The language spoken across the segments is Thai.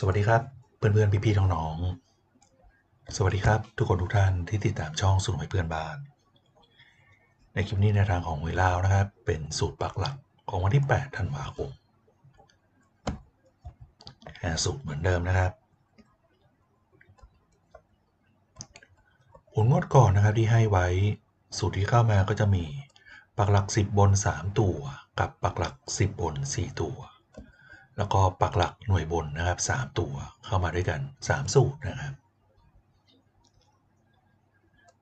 สวัสดีครับ เพื่อนๆพี่ๆน้องๆสวัสดีครับ ทุกคนทุกท่านที่ติดตามช่องสูตรหวยเพื่อนบ้าน ในคลิปนี้ในทางของหวยลาวนะครับ เป็นสูตรปักหลักของวันที่ 8 ธันวาคมอ่าสูตรเหมือนเดิมนะครับผลงวดก่อนนะครับที่ให้ไว้สูตรที่เข้ามาก็จะมีปักหลัก 10 บน 3 ตัว กับปักหลัก 10 บน 4 ตัว แล้วก็ปักหลักหน่วยบนนะครับ 3 ตัวเข้ามาด้วยกัน 3 สูตรนะครับ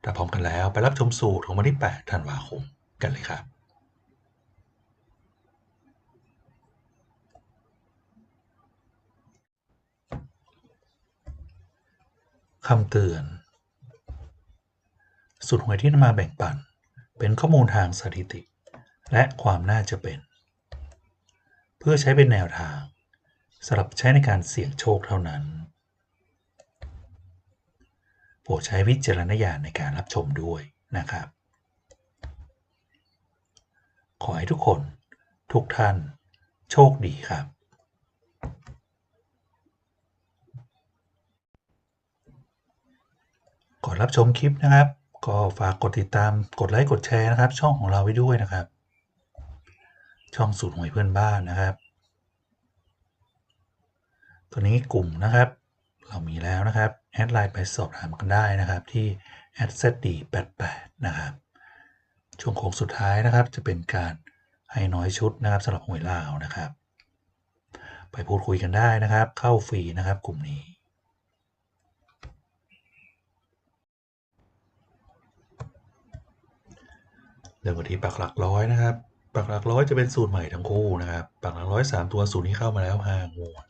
ถ้าพร้อมกันแล้วไปรับชมสูตรของวันที่ 8 ธันวาคมกันเลยครับคำเตือน สูตรหวยที่นำมาแบ่งปัน เป็นข้อมูลทางสถิติ และความน่าจะเป็น เพื่อใช้เป็นแนวทาง สำหรับใช้ในการเสี่ยงโชคเท่านั้น โปรดใช้วิจารณญาณในการรับชมด้วยนะครับ ขอให้ทุกคนทุกท่านโชคดีครับ ก่อนรับชมคลิปนะครับ ก็ฝากกดติดตามกดไลค์กดแชร์นะครับ ช่องของเราไว้ด้วยนะครับ ช่องสูตรหวยเพื่อนบ้านนะครับ ตัวนี้กลุ่มนะครับ เรามีแล้วนะครับ แอดไลน์ไปสอบถามกันได้นะครับ ที่ @zd88 นะครับ ช่วงโค้งสุดท้ายนะครับ จะเป็นการให้น้อยชุดนะครับสำหรับหวยลาวนะครับ ไปพูดคุยกันได้นะครับ เข้าฟรีนะครับกลุ่มนี้เริ่มกันที่ปักหลักร้อยนะครับ ปักหลักร้อยจะเป็นสูตรใหม่ทั้งคู่นะครับ ปักหลักร้อยสามตัวสูตรนี้เข้ามาแล้วห้างวด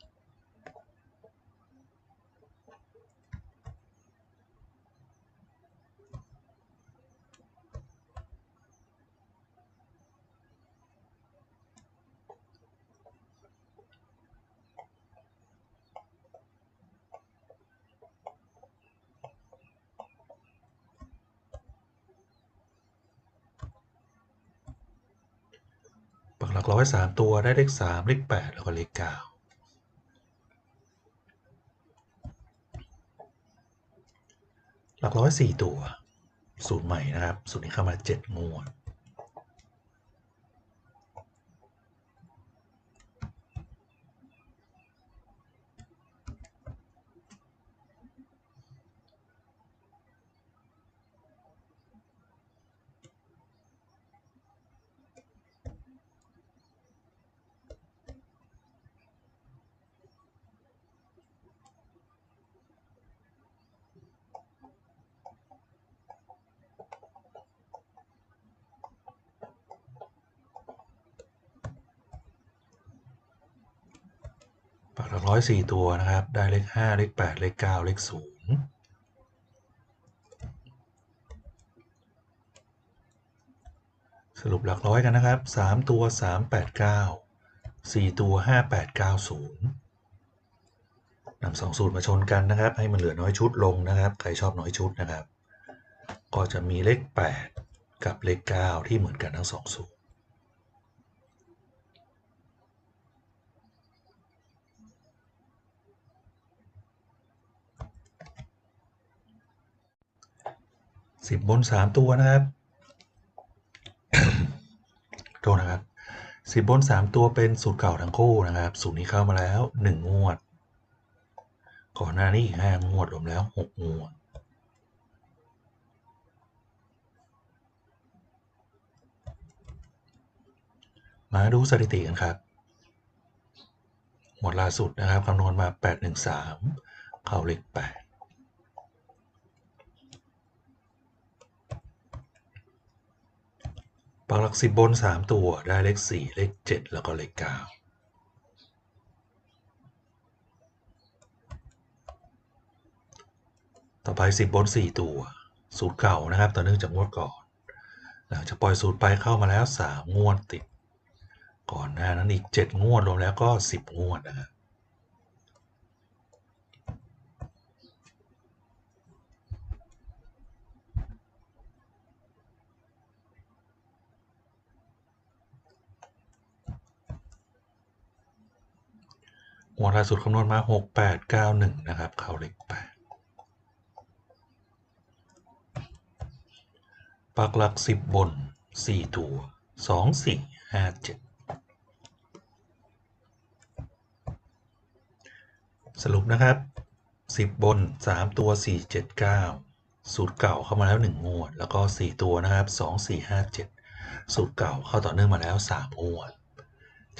ลักร้อยสามตัวได้เลขสามเลขแปดแล้วก็เลขเก้าหลักร้อยสี่ตัว สูตรใหม่นะครับ สูตรนี้เข้ามาเจ็ดงวด ร้อยสี่ตัวนะครับ ได้เลขห้าเลขแปดเลขเก้าเลขศูนย์สรุปหลักร้อยกันนะครับสามตัวสามแปดเก้าสี่ตัวห้าแปดเก้าศูนย์นำสองสูตรมาชนกันนะครับ ให้มันเหลือน้อยชุดลงนะครับ ใครชอบน้อยชุดนะครับ ก็จะมีเลขแปดกับเลขเก้าที่เหมือนกันทั้งสองสูตร สิบบนสามตัวนะครับโทษนะครับสิบบนสามตัวเป็นสูตรเก่าทั้งคู่นะครับ สูตรนี้เข้ามาแล้วหนึ่งงวด ก่อนหน้านี้อีกห้างวดรวมแล้วหกงวดมาดูสถิติกันครับ หมวดล่าสุดนะครับคำนวณมา 813 เข้าเลข8 ปักหลักสิบบน3ตัวได้เลข4เลข7แล้วก็เลข9ต่อไป10บน4ตัว สูตรเก่านะครับต่อเนื่องจากงวดก่อน หลังจากปล่อยสูตรไปเข้ามาแล้ว3งวดติด ก่อนหน้านั้นอีก7งวดรวมแล้วก็10งวดนะครับ หมวดล่าสุดคำนวณมา 6891 นะครับ เข้าเลข8ปักหลัก 10 บน 4 ตัว 2 4 5 7 สรุปนะครับ 10 บน 3 ตัว 4 7 9 สูตรเก่าเข้ามาแล้ว 1 งวด แล้วก็ 4 ตัวนะครับ 2 4 5 7 สูตรเก่าเข้าต่อเนื่องมาแล้ว 3 งวด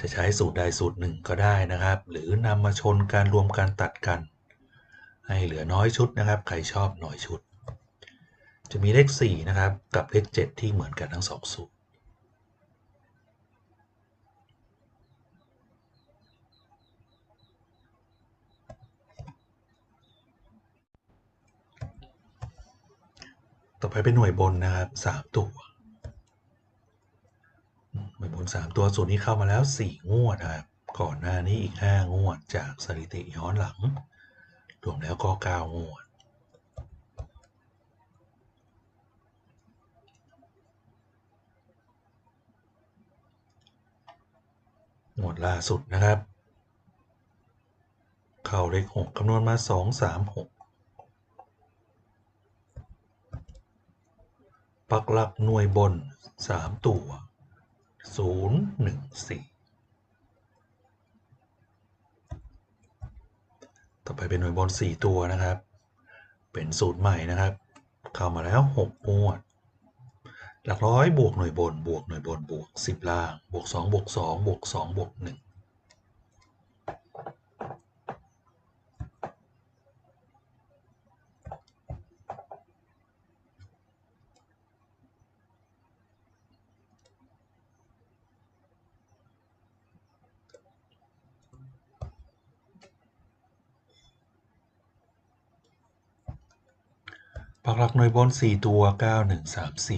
จะใช้สูตรใดสูตรหนึ่งก็ได้นะครับ หรือนำมาชนการรวมการตัดกัน ให้เหลือน้อยชุดนะครับ ใครชอบน้อยชุด จะมีเลข 4 นะครับ กับเลข 7 ที่เหมือนกันทั้งสองสูตรต่อไปเป็นหน่วยบนนะครับ 3 ตัว หน่วยบน3ตัวสูตรนี้เข้ามาแล้ว 4 งวดนะครับก่อนหน้านี้อีก 5 งวดจากสถิติย้อนหลัง รวมแล้วก็ 9 งวด งวดล่าสุดนะครับ เข้าเลข6คำนวณมา 2 3 6ปักหลักหน่วยบน 3 ตัว 0 1 4ต่อไปเป็นหน่วยบน4ตัวนะครับ เป็นสูตรใหม่นะครับ เข้ามาแล้ว6งวด หลักร้อยบวกหน่วยบนบวกหน่วยบนบวก10ล่างบวก2บวก2บวก2บวก1 ปักหลักหน่วยบน 4 ตัว 9 1 3 4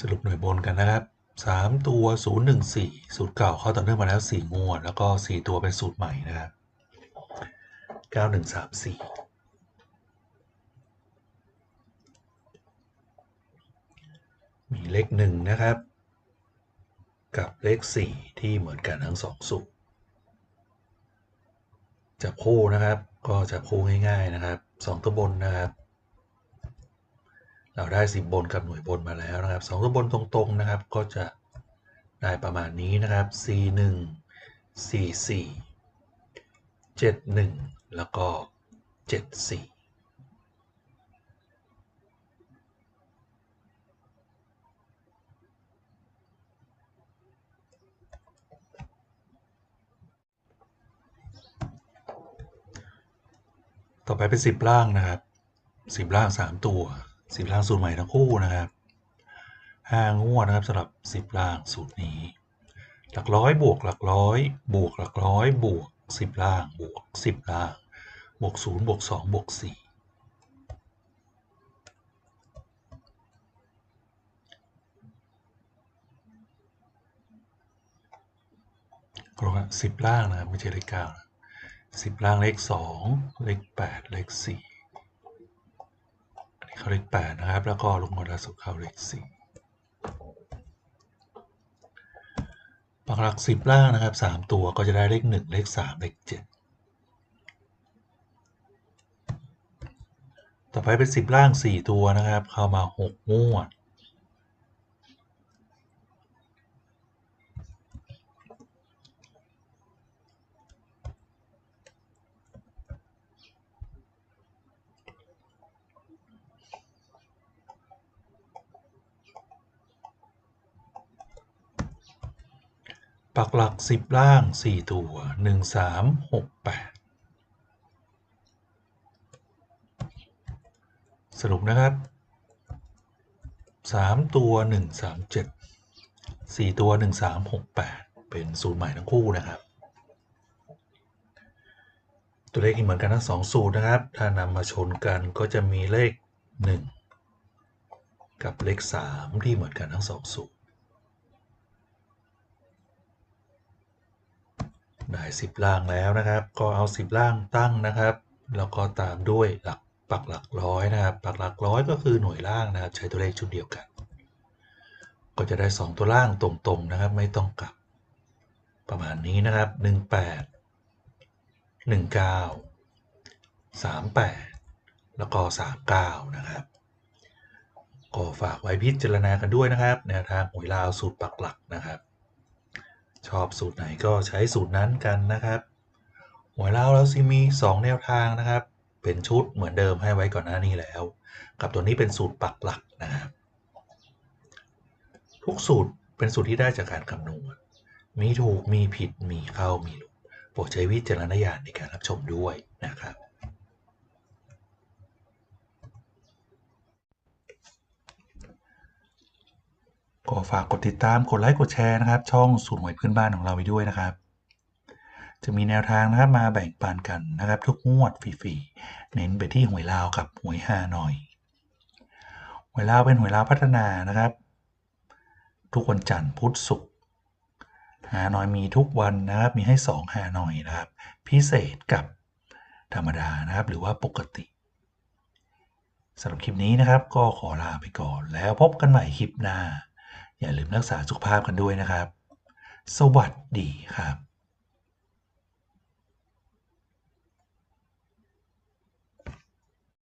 สรุปหน่วยบนกันนะครับ 3 ตัว 0 1 4 สูตรเก่าเข้าต่อเนื่องมาแล้ว 4 งวด แล้วก็ 4 ตัวเป็นสูตรใหม่นะครับ 9 1 3 4 มีเลข 1 นะครับ กับเลข 4 ที่เหมือนกันทั้ง 2 สูตรจับคู่นะครับ ก็จับคู่ง่ายๆนะครับ 2 ตัวบนนะครับ เราได้ 10 บนกับหน่วยบนมาแล้วนะครับ 2 ตัวบนตรงๆนะครับ ก็จะได้ประมาณนี้นะครับ C 1 4 4 7 1 แล้วก็ 7 4 ต่อไปเป็น10ล่างนะครับ10ล่าง3ตัว10ล่างสูตรใหม่ทั้งคู่นะครับ5งวดนะครับสำหรับ10ล่างสูตรนี้ หลักร้อยบวกหลักร้อยบวกหลักร้อยบวก10ล่างบวก10ล่างบวก0บวก2บวก4กรอบสิบล่างนะครับไม่ใช่เลขเก้านะ สิบล่างเลขสองเลขแปดเลขสี่อันนี้เขาเลขแปดนะครับ แล้วก็ลงมาล่าสุดเข้าเลขสี่ปักหลักสิบล่างนะครับสามตัวก็จะได้เลขหนึ่งเลขสามเลขเจ็ดต่อไปเป็นสิบล่างสี่ตัวนะครับ เข้ามาหกงวด ปักหลักสิบล่าง4ตัว1 3 6 8สามหกแปดสรุปนะครับ3ตัว1 3 7 4ตัว1 3 6 8เป็นสูตรใหม่ทั้งคู่นะครับ ตัวเลขเหมือนกันทั้งสองสูตรนะครับ ถ้านำมาชนกันก็จะมีเลข1กับเลข3ที่เหมือนกันทั้งสองสูตร ได้ 10 ล่างแล้วนะครับ ก็เอา 10 ล่างตั้งนะครับ แล้วก็ตามด้วยหลักปักหลักร้อยนะครับ ปักหลักร้อยก็คือหน่วยล่างนะครับ ใช้ตัวเลขชุดเดียวกัน ก็จะได้ 2 ตัวล่างตรงๆนะครับ ไม่ต้องกลับ ประมาณนี้นะครับ 18 19 38 แล้วก็ 39 นะครับ ก็ฝากไว้พิจารณากันด้วยนะครับ แนวทางหวยลาวสูตรปักหลักนะครับ ชอบสูตรไหนก็ใช้สูตรนั้นกันนะครับหวยลาวแล้วซิมี 2 แนวทางนะครับ เป็นชุดเหมือนเดิมให้ไว้ก่อนหน้านี้แล้ว กับตัวนี้เป็นสูตรปักหลักนะครับ ทุกสูตรเป็นสูตรที่ได้จากการคำนวณ มีถูกมีผิดมีเข้ามีหลุดโปรดใช้วิจารณญาณในการรับชมด้วยนะครับ ก็ฝากกดติดตามกดไลค์กดแชร์นะครับ ช่องสูตรหวยเพื่อนบ้านของเราไปด้วยนะครับ จะมีแนวทางนะครับมาแบ่งปันกันนะครับ ทุกงวดฟรีๆเน้นไปที่หวยลาวกับหวยฮานอยหวยลาวเป็นหวยลาวพัฒนานะครับ ทุกวันจันทร์พุธศุกร์ฮานอยมีทุกวันนะครับมีให้2ฮานอยนะครับ พิเศษกับธรรมดานะครับ หรือว่าปกติสำหรับคลิปนี้นะครับ ก็ขอลาไปก่อนแล้วพบกันใหม่คลิปหน้า อย่าลืมรักษาสุขภาพกันด้วยนะครับ สวัสดีครับ